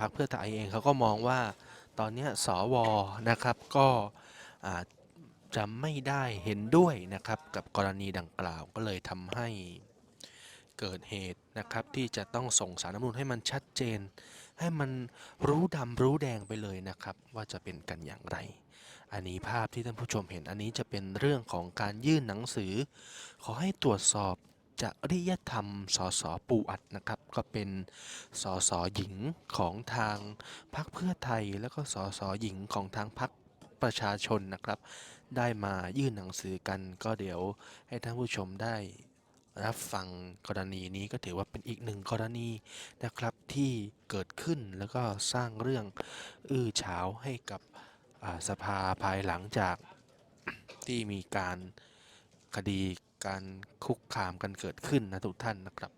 พรรคเพื่อไทยเองเขาก็มองว่าตอนนี้สวนะครับก็จะไม่ได้เห็นด้วยนะครับกับกรณีดังกล่าวก็เลยทำให้เกิดเหตุนะครับที่จะต้องส่งสารรัฐมนูญให้มันชัดเจน ให้มันรู้ดำรู้แดงไปเลยนะครับ ว่าจะเป็นกันอย่างไร อันนี้ภาพที่ท่านผู้ชมเห็นอันนี้จะเป็นเรื่องของการยื่นหนังสือ ขอให้ตรวจสอบ จริยธรรมสสปูอัดนะครับ ก็เป็นสสหญิงของทางพรรคเพื่อไทย แล้วก็สสหญิงของทางพรรคประชาชนนะครับ ได้มายื่นหนังสือกัน ก็เดี๋ยวให้ท่านผู้ชมได้รับฟังกรณีนี้ก็ถือว่าเป็นอีกหนึ่งกรณีนะครับที่เกิดขึ้นแล้วก็สร้างเรื่องอื้อฉาวให้กับสภาภายหลังจากที่มีการคดี การคุกคามกันเกิดขึ้นนะทุกท่านนะครับ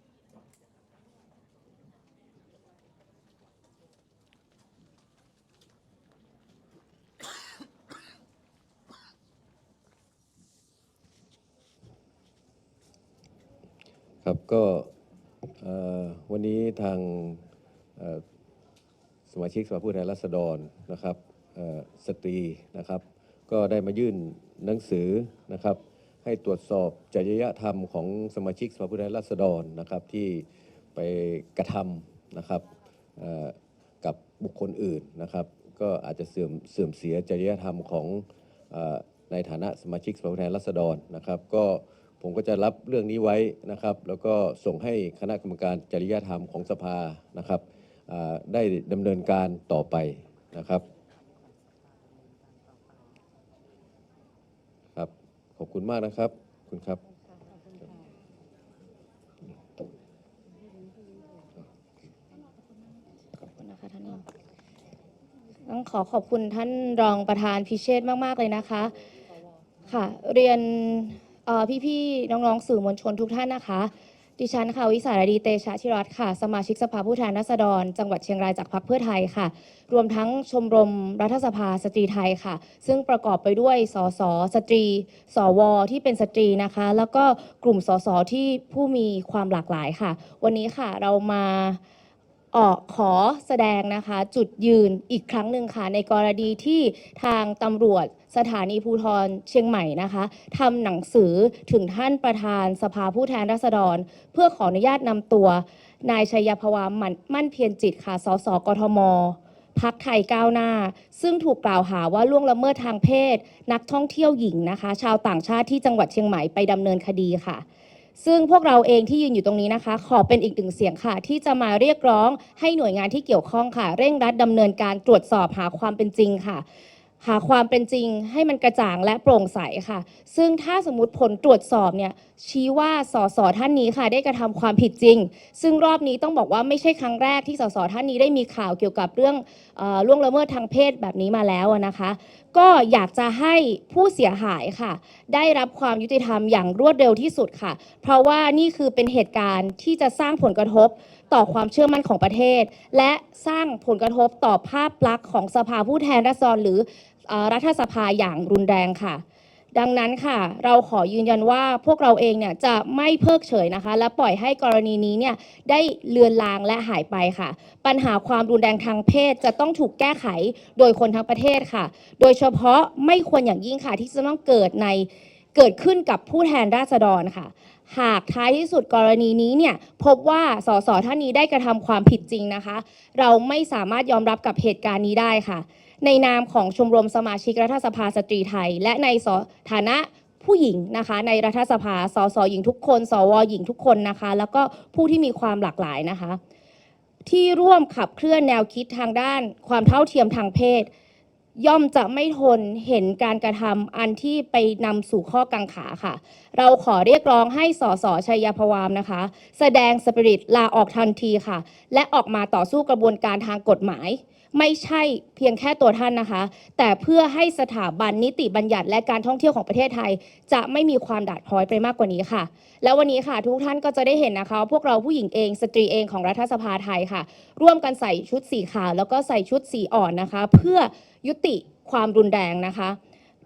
ครับก็วันนี้ทางสมาชิกสภาผู้แทนราษฎรนะครับสตรีนะครับ ก็ได้มายื่นหนังสือนะครับ ให้ตรวจสอบจริยธรรมของสมาชิกสภาผู้แทนราษฎรนะครับที่ไปกระทำนะครับกับบุคคลอื่นนะครับ ก็อาจจะเสื่อมเสื่อมเสียจริยธรรมของอในฐานะสมาชิกสภาผู้แทนราษฎรนะครับ ก็ผมก็จะรับเรื่องนี้ไว้นะครับ แล้วก็ส่งให้คณะกรรมการจริยธรรมของสภานะครับได้ดำเนินการต่อไปนะครับ ครับ ข อบคุณมากนะครับ คุณครับขอบคุณนะคะท่านรองต้องขอขอบคุณท่านรองประธานพิเชษมาก ๆ เลยนะคะ ค่ะ เรียนพี่ๆน้อง ๆ สื่อมวลชนทุกท่านนะคะ ดิฉันค่ะวิสารดีเตชะชิรัตน์ค่ะ สมาชิกสภาผู้แทนราษฎร จังหวัดเชียงรายจากพรรคเพื่อไทยค่ะ รวมทั้งชมรมรัฐสภาสตรีไทยค่ะ ซึ่งประกอบไปด้วยสสสตรี สว ที่เป็นสตรีนะคะ แล้วก็กลุ่มสสที่ผู้มีความหลากหลายค่ะ วันนี้ค่ะเรามา ออกขอแสดงนะคะ จุดยืนอีกครั้งหนึ่งค่ะ ในกรณีที่ทางตำรวจสถานีภูธรเชียงใหม่นะคะทำหนังสือถึงท่านประธานสภาผู้แทนราษฎร เพื่อขออนุญาตนำตัวนายชัยพวามันมั่นเพียรจิตค่ะสสกทมพักไทยก้าวหน้า ซึ่งถูกกล่าวหาว่าล่วงละเมิดทางเพศ นักท่องเที่ยวหญิงนะคะ ชาวต่างชาติที่จังหวัดเชียงใหม่ไปดำเนินคดีค่ะ ซึ่งพวกเราเองที่ยืนอยู่ตรงนี้นะคะ ขอเป็นอีกหนึ่งเสียงค่ะ ที่จะมาเรียกร้องให้หน่วยงานที่เกี่ยวข้องค่ะ เร่งรัดดำเนินการตรวจสอบหาความเป็นจริงค่ะ หาความเป็นจริงให้มันกระจ่างและโปร่งใสค่ะ ซึ่งถ้าสมมติผลตรวจสอบเนี่ยชี้ว่าสสท่านนี้ค่ะ ได้กระทำความผิดจริง ซึ่งรอบนี้ต้องบอกว่าไม่ใช่ครั้งแรกที่สสท่านนี้ได้มีข่าวเกี่ยวกับเรื่องอล่วงละเมิดทางเพศแบบนี้มาแล้วนะคะ ก็อยากจะให้ผู้เสียหายค่ะ ได้รับความยุติธรรมอย่างรวดเร็วที่สุดค่ะ เพราะว่านี่คือเป็นเหตุการณ์ที่จะสร้างผลกระทบ ต่อความเชื่อมั่นของประเทศ และสร้างผลกระทบต่อภาพลักษณ์ของสภาผู้แทนราษฎรหรืออรัฐสภาอย่างรุนแรงค่ะ ดังนั้นค่ะ เราขอยืนยันว่าพวกเราเองเนี่ยจะไม่เพิกเฉยนะคะ และปล่อยให้กรณีนี้เนี่ยได้เลือนลางและหายไปค่ะ ปัญหาความรุนแรงทางเพศจะต้องถูกแก้ไขโดยคนทั้งประเทศค่ะ โดยเฉพาะไม่ควรอย่างยิ่งค่ะที่จะต้องเกิดใน เกิดขึ้นกับผู้แทนราษฎรค่ะ หากท้ายที่สุดกรณีนี้เนี่ยพบว่าสสท่านนี้ได้กระทำความผิดจริงนะคะ เราไม่สามารถยอมรับกับเหตุการณ์นี้ได้ค่ะ ในนามของชมรมสมาชิกรัฐสภาสตรีไทย และในสฐานะผู้หญิงนะคะในรัฐสภา สสหญิงทุกคน สวหญิงทุกคนนะคะ แล้วก็ผู้ที่มีความหลากหลายนะคะ ที่ร่วมขับเคลื่อนแนวคิดทางด้านความเท่าเทียมทางเพศ ย่อมจะไม่ทนเห็นการกระทำอันที่ไปนำสู่ข้อกังขาค่ะ เราขอเรียกร้องให้สสชัยพวามนะคะ แสดงสปิริตลาออกทันทีค่ะ และออกมาต่อสู้กระบวนการทางกฎหมาย ไม่ใช่เพียงแค่ตัวท่านนะคะ แต่เพื่อให้สถาบันนิติบัญญัติและการท่องเที่ยวของประเทศไทย จะไม่มีความดาดพร้อยไปมากกว่านี้ค่ะ แล้ววันนี้ค่ะ ทุกท่านก็จะได้เห็นนะคะ พวกเราผู้หญิงเองสตรีเองของรัฐสภาไทยค่ะ ร่วมกันใส่ชุดสีขาวแล้วก็ใส่ชุดสีอ่อนนะคะ เพื่อยุติความรุนแรงนะคะ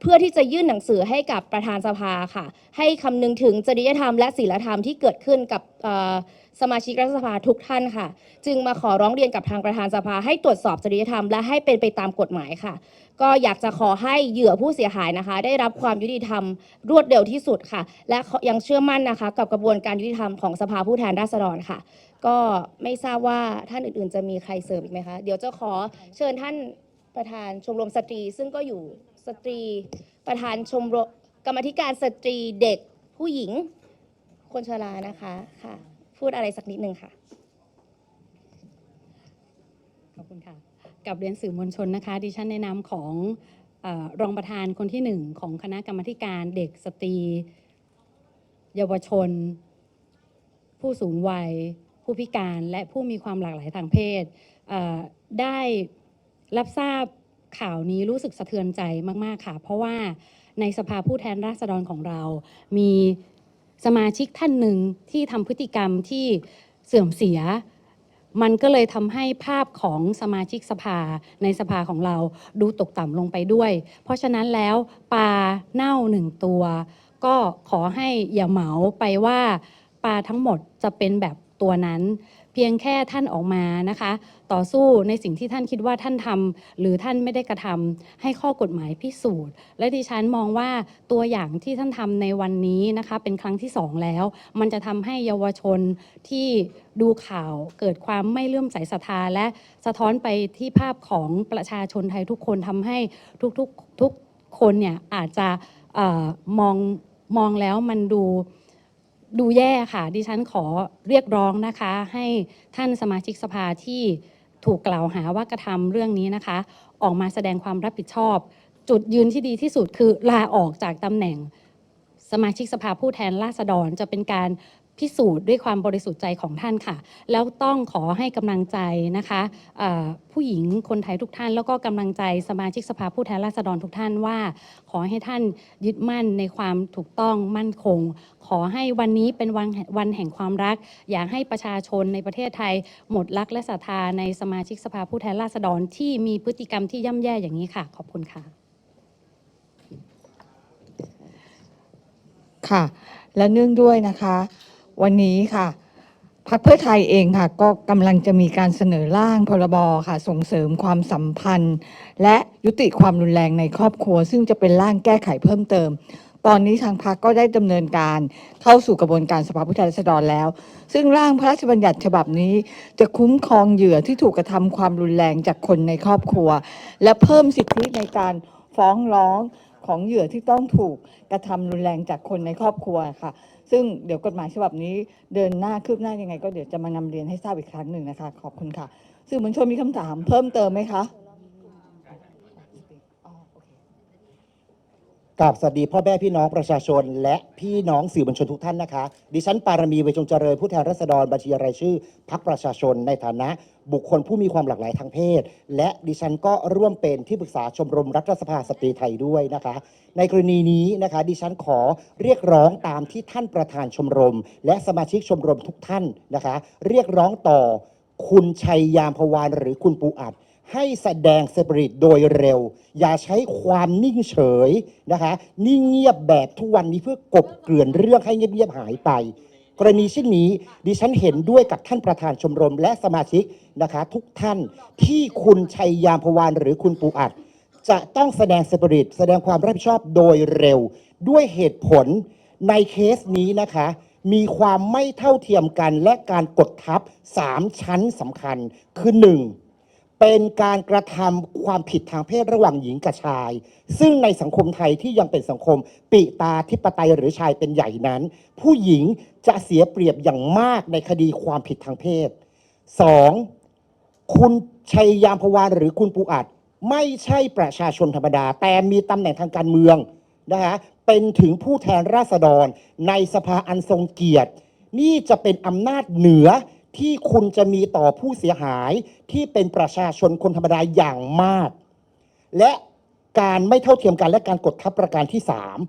เพื่อที่จะยื่นหนังสือให้กับประธานสภาค่ะ ให้คำนึงถึงจริยธรรมและศีลธรรมที่เกิดขึ้นกับ สมาชิกรัฐสภาทุกท่านค่ะ จึงมาขอร้องเรียนกับทางประธานสภาให้ตรวจสอบจริยธรรมและให้เป็นไปตามกฎหมายค่ะ ก็อยากจะขอให้เหยื่อผู้เสียหายนะคะ ได้รับความยุติธรรมรวดเร็วที่สุดค่ะ และยังเชื่อมั่นนะคะ กับกระบวนการยุติธรรมของสภาผู้แทนราษฎรค่ะ ก็ไม่ทราบว่าท่านอื่นๆ จะมีใครเสริมอีกไหมคะเดี๋ยวจะขอเชิญท่านประธานชมรมสตรี ซึ่งก็อยู่สตรีประธานชมรมกรรมธิการสตรีเด็กผู้หญิงคนชรานะคะค่ะ พูดอะไรสักนิดนึงค่ะ ขอบคุณค่ะ กับเรียนสื่อมวลชนนะคะ ดิฉันในนามของอรองประธานคนที่หนึ่งของคณะกรรมธิการเด็กสตรี เยาวชน ผู้สูงวัย ผู้พิการและผู้มีความหลากหลายทางเพศ ได้รับทราบข่าวนี้รู้สึกสะเทือนใจมาก ๆ ค่ะ เพราะว่าในสภาผู้แทนราษฎรของเรา มี สมาชิกท่านหนึ่งที่ทำพฤติกรรมที่เสื่อมเสีย มันก็เลยทำให้ภาพของสมาชิกสภาในสภาของเราดูตกต่ำลงไปด้วย เพราะฉะนั้นแล้วปลาเน่าหนึ่งตัว ก็ขอให้อย่าเหมาไปว่าปลาทั้งหมดจะเป็นแบบตัวนั้น เพียงแค่ท่านออกมานะคะ ต่อสู้ในสิ่งที่ท่านคิดว่าท่านทำหรือท่านไม่ได้กระทำให้ข้อกฎหมายพิสูจน์ และดิฉันมองว่าตัวอย่างที่ท่านทำในวันนี้นะคะ เป็นครั้งที่สองแล้ว มันจะทำให้เยาวชนที่ดูข่าวเกิดความไม่เลื่อมใสศรัทธาและสะท้อนไปที่ภาพของประชาชนไทยทุกคนทำให้ทุกๆทุกคนเนี่ยอาจจะออมองมองแล้วมันดู ดูแย่ค่ะ ดิฉันขอเรียกร้องนะคะ ให้ท่านสมาชิกสภาที่ถูกกล่าวหาว่ากระทำเรื่องนี้นะคะ ออกมาแสดงความรับผิดชอบ จุดยืนที่ดีที่สุดคือลาออกจากตำแหน่งสมาชิกสภาผู้แทนราษฎรจะเป็นการ พิสูจน์ด้วยความบริสุทธิ์ใจของท่านค่ะ แล้วต้องขอให้กำลังใจนะคะผู้หญิงคนไทยทุกท่าน แล้วก็กำลังใจสมาชิกสภาผู้แทนราษฎรทุกท่านว่า ขอให้ท่านยึดมั่นในความถูกต้องมั่นคง ขอให้วันนี้เป็นวันวันแห่งความรัก อยากให้ประชาชนในประเทศไทย หมดรักและศรัทธาในสมาชิกสภาผู้แทนราษฎรที่มีพฤติกรรมที่ย่ำแย่อย่างนี้ค่ะ ขอบคุณค่ะ ค่ะ และเนื่องด้วยนะคะ วันนี้ค่ะพรรคเพื่อไทยเองค่ะ ก็กำลังจะมีการเสนอร่างพรบค่ะ ส่งเสริมความสัมพันธ์ และยุติความรุนแรงในครอบครัว ซึ่งจะเป็นร่างแก้ไขเพิ่มเติม ตอนนี้ทางพรรคก็ได้ดำเนินการเข้าสู่กระบวนการสภาผู้แทนราษฎรแล้ว ซึ่งร่างพระราชบัญญัติฉบับนี้ จะคุ้มครองเหยื่อที่ถูกกระทำความรุนแรงจากคนในครอบครัว และเพิ่มสิทธิในการฟ้องร้อง ของเหยื่อที่ต้องถูกกระทำรุนแรงจากคนในครอบครัวค่ะ ซึ่งเดี๋ยวกฎหมายฉบับนี้เดินหน้าคืบหน้ายังไง ก็เดี๋ยวจะมานำเรียนให้ทราบอีกครั้งหนึ่งนะคะ ขอบคุณค่ะสื่อมวลชนมีคำถามเพิ่มเติมไหมคะ กราบสวัสดีพ่อแม่พี่น้องประชาชน และพี่น้องสื่อมวลชนทุกท่านนะคะ ดิฉันปารมีเวชจงเจริญผู้แทนราษฎรบัญชีรายชื่อพักประชาชนในฐานะ บุคคลผู้มีความหลากหลายทางเพศ และดิฉันก็ร่วมเป็นที่ปรึกษาชมรมรัฐสภาสตรีไทยด้วยนะคะ ในกรณีนี้นะคะ ดิฉันขอเรียกร้องตามที่ท่านประธานชมรม และสมาชิกชมรมทุกท่านนะคะ เรียกร้องต่อคุณชัยยามพวานหรือคุณปูอัด ให้แสดงสปริตโดยเร็ว อย่าใช้ความนิ่งเฉยนะคะ นิ่งเงียบแบบทุกวันนี้เพื่อกบเกลื่อนเรื่องให้เงียบๆหายไป กรณีเช่นนี้ดิฉันเห็นด้วยกับท่านประธานชมรมและสมาชิกนะคะ ทุกท่านที่คุณชัยยามพวานหรือคุณปูอัด จะต้องแสดงสปริตแสดงความรับผิดชอบโดยเร็ว ด้วยเหตุผลในเคสนี้นะคะมีความไม่เท่าเทียมกันและการกดทับ 3 ชั้นสำคัญคือ 1. เป็นการกระทำความผิดทางเพศระหว่างหญิงกับชาย ซึ่งในสังคมไทยที่ยังเป็นสังคมปิตาธิปไตยหรือชายเป็นใหญ่นั้น ผู้หญิงจะเสียเปรียบอย่างมากในคดีความผิดทางเพศ 2. คุณชัยยามพวานหรือคุณปูอัด ไม่ใช่ประชาชนธรรมดา แต่มีตำแหน่งทางการเมืองนะคะเป็นถึงผู้แทนราษฎรในสภาอันทรงเกียรติ นี่จะเป็นอำนาจเหนือ ที่คุณจะมีต่อผู้เสียหายที่เป็นประชาชนคนธรรมดาอย่างมาก และการไม่เท่าเทียมกันและการกดทับประการที่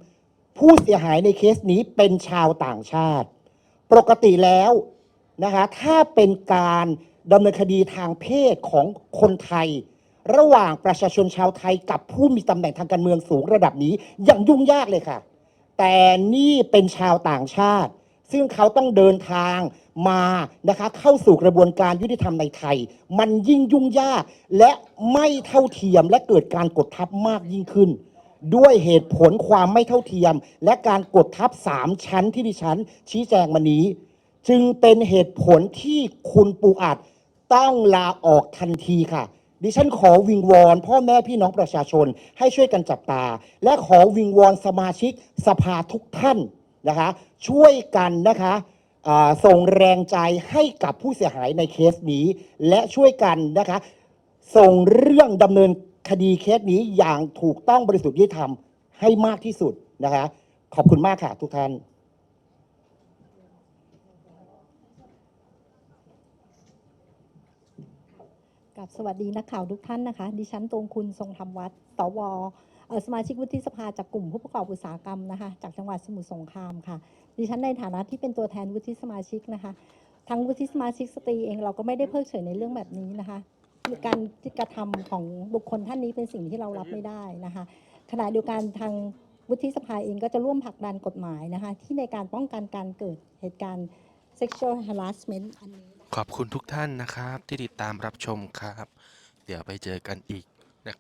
3 ผู้เสียหายในเคสนี้เป็นชาวต่างชาติ ปกติแล้วนะคะถ้าเป็นการดำเนินคดีทางเพศของคนไทย ระหว่างประชาชนชาวไทยกับผู้มีตำแหน่งทางการเมืองสูงระดับนี้ยังยุ่งยากเลยค่ะ แต่นี่เป็นชาวต่างชาติ ซึ่งเขาต้องเดินทางมานะคะเข้าสู่กระบวนการยุติธรรมในไทย มันยิ่งยุ่งยากและไม่เท่าเทียมและเกิดการกดทับมากยิ่งขึ้น ด้วยเหตุผลความไม่เท่าเทียม และการกดทับสามชั้นที่ดิฉัน ชี้แจงมานี้ จึงเป็นเหตุผลที่คุณปูอัดต้องลาออกทันทีค่ะดิฉันขอวิงวอนพ่อแม่พี่น้องประชาชนให้ช่วยกันจับตา และขอวิงวอนสมาชิกสภาทุกท่าน นะคะ ช่วยกันนะคะส่งแรงใจให้กับผู้เสียหายในเคสนี้ และช่วยกันนะคะ ส่งเรื่องดำเนินคดีเคสนี้อย่างถูกต้องบริสุทธิ์ยุติธรรมให้มากที่สุดนะคะ ขอบคุณมากค่ะ ทุกท่านกับสวัสดีนักข่าวทุกท่านนะคะ ดิฉันตรงคุณทรงธรรมวัฒน์สวอ สมาชิกวุฒิสภาจากกลุ่มผู้ประกอบอุตสาหกรรมนะคะ จากจังหวัดสมุทรสงครามค่ะ ดิฉันในฐานะที่เป็นตัวแทนวุฒิสมาชิกนะคะทั้งวุฒิสมาชิกสตรีเองเราก็ไม่ได้เพิกเฉยในเรื่องแบบนี้นะคะการกระทำของบุคคลท่านนี้เป็นสิ่งที่เรารับไม่ได้นะคะขณะเดียวกันทางวุฒิสภาเองก็จะร่วมผลักดันกฎหมายนะคะ ที่ในการป้องกันการเกิดเหตุการณ์ sexual harassment อันนี้ขอบคุณทุกท่านนะครับที่ติดตามรับชมครับ เดี๋ยวไปเจอกันอีก